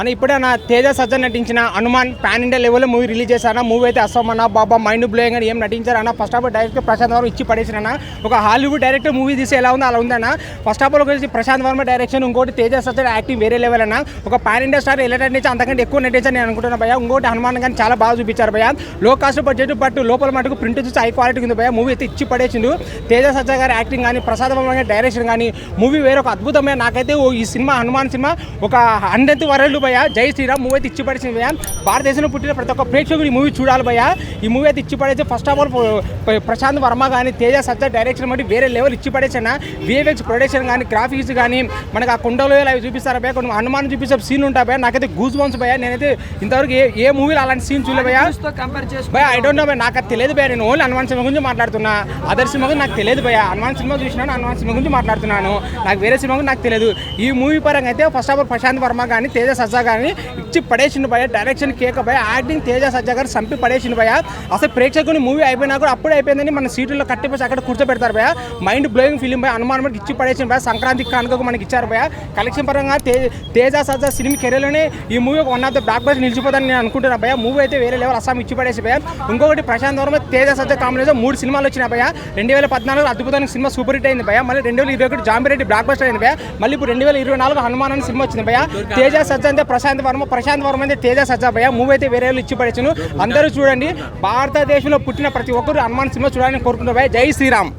అని ఇప్పుడే నా తేజ సజ్జన్ నటించిన హనుమాన్ పాన్ ఇండియా లెవెల్లో మూవీ రిలీజ్ చేశాను మూవీ అయితే అన్న బాబా మైండ్ బ్లోయింగ్ అని ఏం నటించారన్న first of all director Prashanth Varma ఇచ్చి పడేసిన ఒక హాలీవుడ్ డైరెక్టర్ మూవీ తీసి ఎలా ఉందో అలా ఉందన్న. ఫస్ట్ ఆఫ్ ఆల్ వచ్చేసి ప్రశాంత్ వర్మ డైరెక్షన్ ఇంకోటి తేజ సజ్జన్ యాక్టింగ్ వేరే లెవెల్ అన్న. ఒక పాన్ ఇండియా స్టార్ ఎలా నటించి అంతకంటే ఎక్కువ నటించాను నేను అనుకుంటున్నా భయ ఇంకోటి హనుమాన్ కానీ చాలా బాగా చూపించారు భయ లో కాస్ట్ బడ్జెట్ బట్ లోపల మటుకు ప్రింట్ చూసి హై క్వాలిటీ ఉంది భయ మూవీ అయితే ఇచ్చి పడేసిండు. తేజ సజ్జ గారి యాక్టింగ్ కానీ ప్రసాద్ వర్మ గారి డైరెక్షన్ కానీ మూవీ వేరే ఒక అద్భుతమైన నాకైతే ఓ ఈ సినిమా హనుమాన్ సినిమా ఒక హండ్రెడ్ వరల్డ్ భయ జై శ్రీరామ్ మూవీ అయితే ఇచ్చి భయ భారతదేశంలో పుట్టిన ప్రతి ఒక్క ప్రేక్షకుడు ఈ మూవీ చూడాలి భయ ఈ మూవీ అయితే ఇచ్చి పడేసి first of all Prashanth Varma కానీ తేజ సజ్జ డైరెక్షన్ బట్టి వేరే లెవెల్ ఇచ్చి పడేసిన. విఎఫ్ఎక్స్ ప్రొడక్షన్ కానీ గ్రాఫిక్స్ కానీ మనకు ఆ కొండలు అవి చూపిస్తారు భయ కొన్ని హనుమాన్ చూపిస్తే సీన్ ఉంటాయి భయ నాకైతే గూస్ బంప్స్ భయ నేనైతే ఇంతవరకు ఏ ఏ మూవీలో అలాంటి సీన్ చూడలే భయ ఐ డోంట్ నో భయ నాకు అది తెలియదు భయ నేను ఓన్లీ హనుమాన్ సినిమా గురించి మాట్లాడుతున్నా. అదర్ సినిమా గురించి నాకు తెలియదు భయ హనుమాన్ సినిమా చూసినాను హనుమాన్ సినిమా గురించి మాట్లాడుతున్నాను. నాకు వేరే సినిమా గురించి నాకు తెలియదు. ఈ మూవీ పరంగా అయితే first of all Prashanth Varma కానీ తేజ సజ్జా కానీ ఇచ్చి పడేసిండు భయ డైరెక్షన్ కేక భయ యాక్టింగ్ తేజ సజ్జా గారు చంపి పడేసిండు భయ అసలు ప్రేక్షకుని మూవీ అయిపోయినా కూడా అప్పుడు అయిపోయిందని మన సీటుల్లో కట్టిపోసి అక్కడ కూర్చోబెడతారు భయ మైండ్ బ్లోయింగ్ ఫిలిం భయ అనుమానం ఇచ్చి పడేసిన భయ సంక్రాంతి కానుకకు మనకి ఇచ్చారు భయ కలెక్షన్ పరంగా తేజ సజ్జా సినిమా కెరీర్లోనే ఈ movie one of the blockbuster నిలిచిపోతాను నేను అనుకుంటున్నా భయ మూవీ అయితే వేరే లెవెల్ అస్సాం ఇచ్చి పడేసి భయ ఇంకొకటి ప్రశాంత్ వర్మ తేజ సజ్జ కాంబినేషన్ మూడు సినిమాలు వచ్చిన భయ రెండు వేల పద్నాలుగు అద్భుతమైన సినిమా సూపర్ హిట్ అయింది భయ మళ్ళీ రెండు వేల ఇరవై ఒకటి జాంబిరెడ్డి బ్లాక్ బస్టర్ అయింది భయ మళ్ళీ ఇప్పుడు రెండు వేల ఇరవై నాలుగు హనుమాన్ అనే సినిమా వచ్చింది భయ తేజ సజ్జ అంటే ప్రశాంత్ వర్మ ప్రశాంత్ వర్మ అంటే తేజ సజ్జ భయ మూవీ అయితే వేరే వాళ్ళు ఇచ్చి పడేసాను అందరూ చూడండి. భారతదేశంలో పుట్టిన ప్రతి ఒక్కరు హనుమాన్ సినిమా చూడాలని కోరుకుంటున్నారు జై శ్రీరామ్.